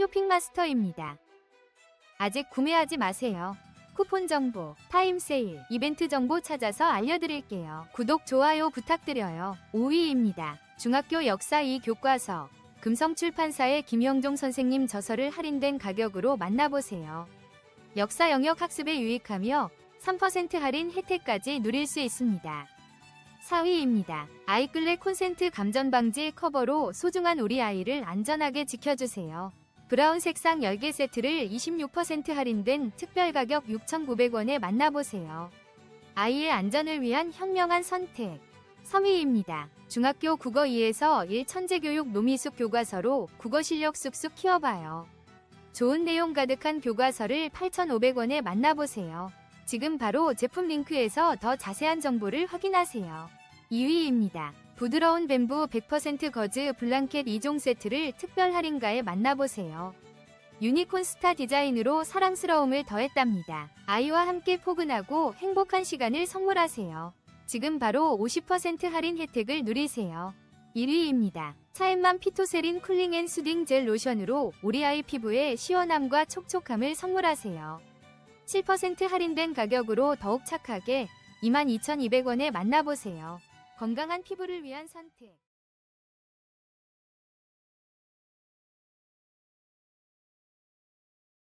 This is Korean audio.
쇼핑마스터입니다. 아직 구매하지 마세요. 쿠폰 정보, 타임 세일, 이벤트 정보 찾아서 알려드릴게요. 구독, 좋아요 부탁드려요. 5위입니다. 중학교 역사 2 교과서. 금성출판사의 김영종 선생님 저서를 할인된 가격으로 만나보세요. 역사 영역 학습에 유익하며 3% 할인 혜택까지 누릴 수 있습니다. 4위입니다. 아이클레 콘센트 감전 방지 커버로 소중한 우리 아이를 안전하게 지켜주세요. 브라운 색상 10개 세트를 26% 할인된 특별 가격 6,900원에 만나보세요. 아이의 안전을 위한 현명한 선택. 3위입니다. 중학교 국어 2에서 1 천재교육 노미숙 교과서로 국어 실력 쑥쑥 키워봐요. 좋은 내용 가득한 교과서를 8,500원에 만나보세요. 지금 바로 제품 링크에서 더 자세한 정보를 확인하세요. 2위입니다. 부드러운 뱀부 100% 거즈 블랑켓 2종 세트를 특별 할인가에 만나보세요. 유니콘 스타 디자인으로 사랑스러움을 더했답니다. 아이와 함께 포근하고 행복한 시간을 선물하세요. 지금 바로 50% 할인 혜택을 누리세요. 1위입니다. 차앤맘 피토세린 쿨링 앤 수딩 젤 로션으로 우리 아이 피부에 시원함과 촉촉함을 선물하세요. 7% 할인된 가격으로 더욱 착하게 22,200원에 만나보세요. 건강한 피부를 위한 선택.